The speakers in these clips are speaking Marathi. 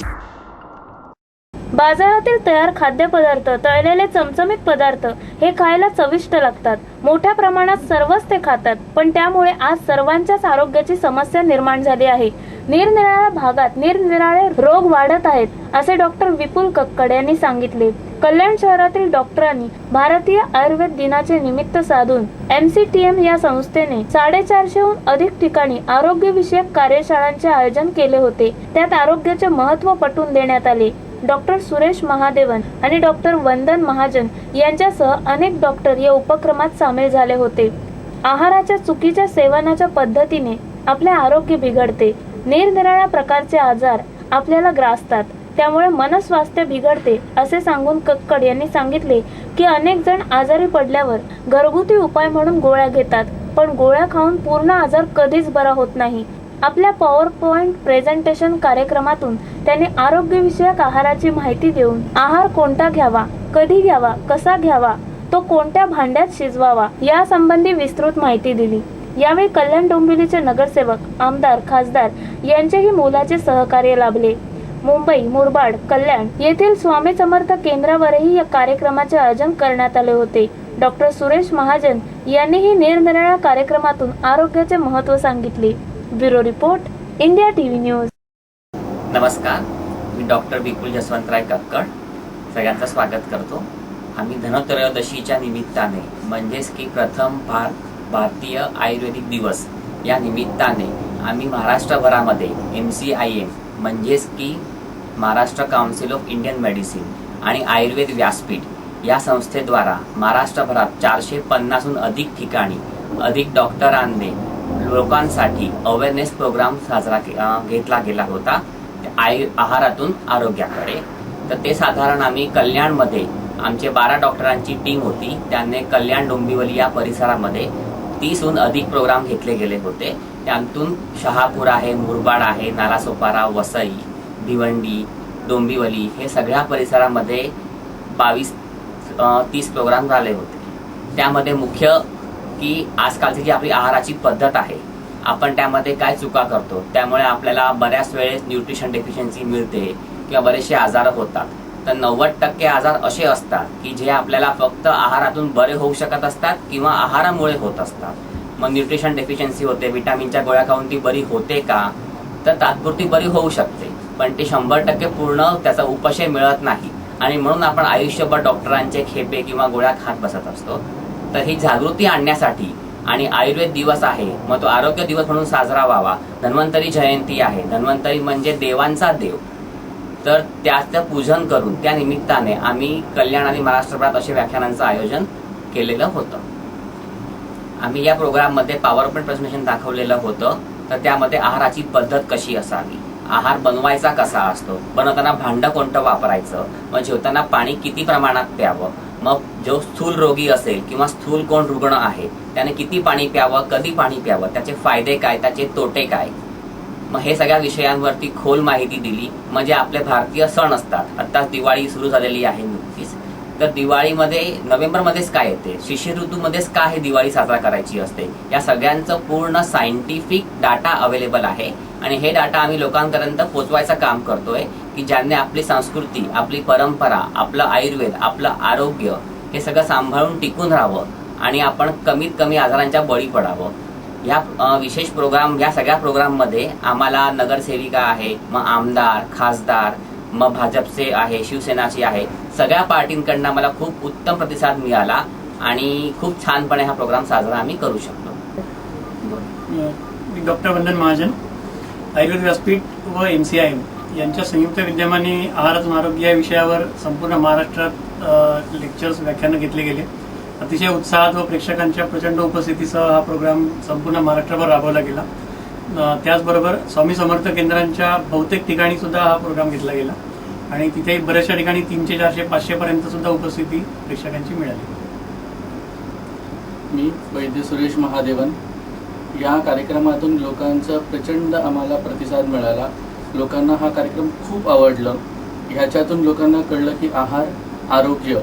you बाजारातील तयार खाद्यपदार्थ तळलेले चमचमीत पदार्थ हे खायला चविष्ट लागतात. मोठ्या प्रमाणात सर्वच ते खातात पण त्यामुळे आज सर्वांच्याच आरोग्याची समस्या निर्माण झाली आहे. निरनिराळ्या भागात निरनिराळे रोग वाढत आहेत असे डॉक्टर विपुल कक्कड यांनी सांगितले. कल्याण शहरातील डॉक्टरांनी भारतीय आयुर्वेद दिनाचे निमित्त साधून एम सी टी एम या संस्थेने साडेचारशेहून अधिक ठिकाणी आरोग्यविषयक कार्यशाळांचे आयोजन केले होते. त्यात आरोग्याचे महत्त्व पटवून देण्यात आले. डॉक्टर सुरेश महादेवन आणि डॉक्टर वंदन महाजन यांच्यासह अनेक डॉक्टर या उपक्रमात सामील झाले होते. आहाराच्या चुकीच्या सेवनाच्या पद्धतीने आपले आरोग्य बिघडते. निरनिराळ्या प्रकारचे आजार आपल्याला ग्रासतात. त्यामुळे मनस्वास्थ्य बिघडते असे सांगून कक्कड यांनी सांगितले की अनेक जण आजारी पडल्यावर घरगुती उपाय म्हणून गोळ्या घेतात. पण गोळ्या खाऊन पूर्ण आजार कधीच बरा होत नाही. आपल्या पॉवर पॉइंट प्रेझेंटेशन कार्यक्रमातून त्याने आरोग्यविषयक आहाराची माहिती देऊन आहार कोणता घ्यावा कधी घ्यावा कसा घ्यावा तो कोणत्या भांड्यात शिजवावा यासंबंधी विस्तृत माहिती दिली. यावेळी कल्याण डोंबिवलीचे नगरसेवक आमदार खासदार यांचेही मोलाचे सहकार्य लाभले. मुंबई मुरबाड कल्याण येथील स्वामी समर्थ केंद्रावरही या कार्यक्रमाचे आयोजन करण्यात आले होते. डॉक्टर सुरेश महाजन यांनीही निरनिराळ्या कार्यक्रमातून आरोग्याचे महत्त्व सांगितले. Bureau report India TV news. नमस्कार मी डॉक्टर विपुल जसवंतराय कक्कड. सगळ्यांचं स्वागत करतो. आम्ही धनत्रयोदशीच्या निमित्ताने म्हणजेच की प्रथम भार भारतीय आयुर्वेदिक दिवस या निमित्ताने आम्ही महाराष्ट्रभरामध्ये एम सी आय एम म्हणजेच की Maharashtra council of Indian medicine आणि आयुर्वेद व्यासपीठ या संस्थेद्वारा महाराष्ट्रभरात चारशे पन्नासहून अधिक ठिकाणी अधिक डॉक्टरांनी लोकांसाठी अवेअरनेस प्रोग्राम साजरा के- घेतला गेला होता. आय आहारातून आरोग्याकडे. तर ते साधारण आम्ही कल्याणमध्ये आमचे बारा डॉक्टरांची टीम होती. त्याने कल्याण डोंबिवली या परिसरामध्ये तीसहून अधिक प्रोग्राम घेतले गेले होते. त्यातून शहापूर आहे मुरबाड आहे नालासोपारा वसई भिवंडी डोंबिवली हे सगळ्या परिसरामध्ये बावीस तीस प्रोग्राम झाले होते. त्यामध्ये मुख्य की आजकालची जी आपली आहाराची पद्धत आहे आपण त्यामध्ये काय चुका करतो त्यामुळे आपल्याला बऱ्याच वेळेस न्यूट्रिशन डेफिशियन्सी मिळते किंवा बरेचसे आजार होतात. तर नव्वद टक्के आजार असे असतात की जे आपल्याला फक्त आहारातून बरे होऊ शकत असतात किंवा आहारामुळे होत असतात. मग न्यूट्रिशन डेफिशियन्सी होते विटामिनच्या गोळ्या खाऊन ती बरी होते का? तर तात्पुरती बरी होऊ शकते पण ती शंभर टक्के पूर्ण त्याचा उपशय मिळत नाही. आणि म्हणून आपण आयुष्यभर डॉक्टरांचे खेपे किंवा गोळ्या खात बसत असतो. तर ही जागृती आणण्यासाठी आणि आयुर्वेद दिवस आहे मग तो आरोग्य दिवस म्हणून साजरा व्हावा. धन्वंतरी जयंती आहे. धन्वंतरी म्हणजे देवांचा देव. तर त्याचं पूजन करून त्या निमित्ताने आम्ही कल्याण आणि महाराष्ट्रभरात असे व्याख्यानांचं आयोजन केलेलं होतं. आम्ही या प्रोग्राममध्ये पॉवर पॉईंट प्रेझेंटेशन दाखवलेलं होतं. तर त्यामध्ये आहाराची पद्धत कशी असावी? आहार बनवायचा कसा असतो? बनवताना भांडं कोणतं वापरायचं? मग जेवताना पाणी किती प्रमाणात प्यावं? मग जो स्थूल रोगी असेल किंवा स्थूल कोण रुग्ण आहे त्याने किती पाणी प्यावं कधी पाणी प्यावं त्याचे फायदे काय त्याचे तोटे काय? मग हे सगळ्या विषयांवरती खोल माहिती दिली. म्हणजे आपले भारतीय सण असतात. आत्ताच दिवाळी सुरू झालेली आहे नुकतीच. तर दिवाळीमध्ये नोव्हेंबरमध्येच काय येते? शिशिर ऋतूमध्येच का हे दिवाळी साजरा करायची असते? या सगळ्यांचं पूर्ण सायंटिफिक डाटा अवेलेबल आहे. आणि हे डाटा आम्ही लोकांपर्यंत पोचवायचं काम करतोय की ज्यांनी आपली संस्कृती आपली परंपरा आपलं आयुर्वेद आपलं आरोग्य हे सगळं सांभाळून टिकून राहावं आणि आपण कमीत कमी आजारांच्या बळी पडावं. या विशेष प्रोग्राम या सगळ्या प्रोग्राममध्ये आम्हाला नगरसेविका आहे मग आमदार खासदार मग भाजपचे आहे शिवसेनाचे आहे सगळ्या पार्टींकडनं आम्हाला खूप उत्तम प्रतिसाद मिळाला आणि खूप छानपणे हा प्रोग्राम साजरा आम्ही करू शकतो डॉक्टर वंदन महाजन. आयुर्वेद व्यासपीठ व एम सी आय एम यांच्या संयुक्त विद्यमाने आहारच आरोग्य या विषयावर संपूर्ण महाराष्ट्रात लेक्चर्स व्याख्यानं घेतले गेले. अतिशय उत्साहात व प्रेक्षकांच्या प्रचंड उपस्थितीसह हा प्रोग्राम संपूर्ण महाराष्ट्रभर राबवला गेला. त्याचबरोबर स्वामी समर्थ केंद्रांच्या बहुतेक ठिकाणी सुद्धा हा प्रोग्राम घेतला गेला. आणि तिथे बऱ्याचशा ठिकाणी तीनशे चारशे पाचशेपर्यंत सुद्धा उपस्थिती प्रेक्षकांची मिळाली. मी वैद्य सुरेश महादेवन या कार्यक्रमातून लोकांचा प्रचंड आम्हाला प्रतिसाद मिळाला. लोकांना हा कार्यक्रम खूप आवडलं. ह्याच्यातून लोकांना कळलं की आहार आरोग्य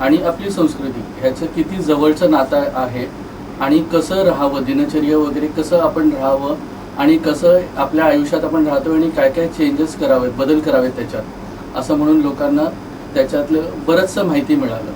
आणि आपली संस्कृती ह्याचं किती जवळचं नातं आहे आणि कसं राहावं दिनचर्या वगैरे कसं आपण राहावं आणि कसं आपल्या आयुष्यात आपण राहतो आणि काय काय चेंजेस करावेत बदल करावेत त्याच्यात. असं म्हणून लोकांना त्याच्यातलं बरंचसं माहिती मिळालं.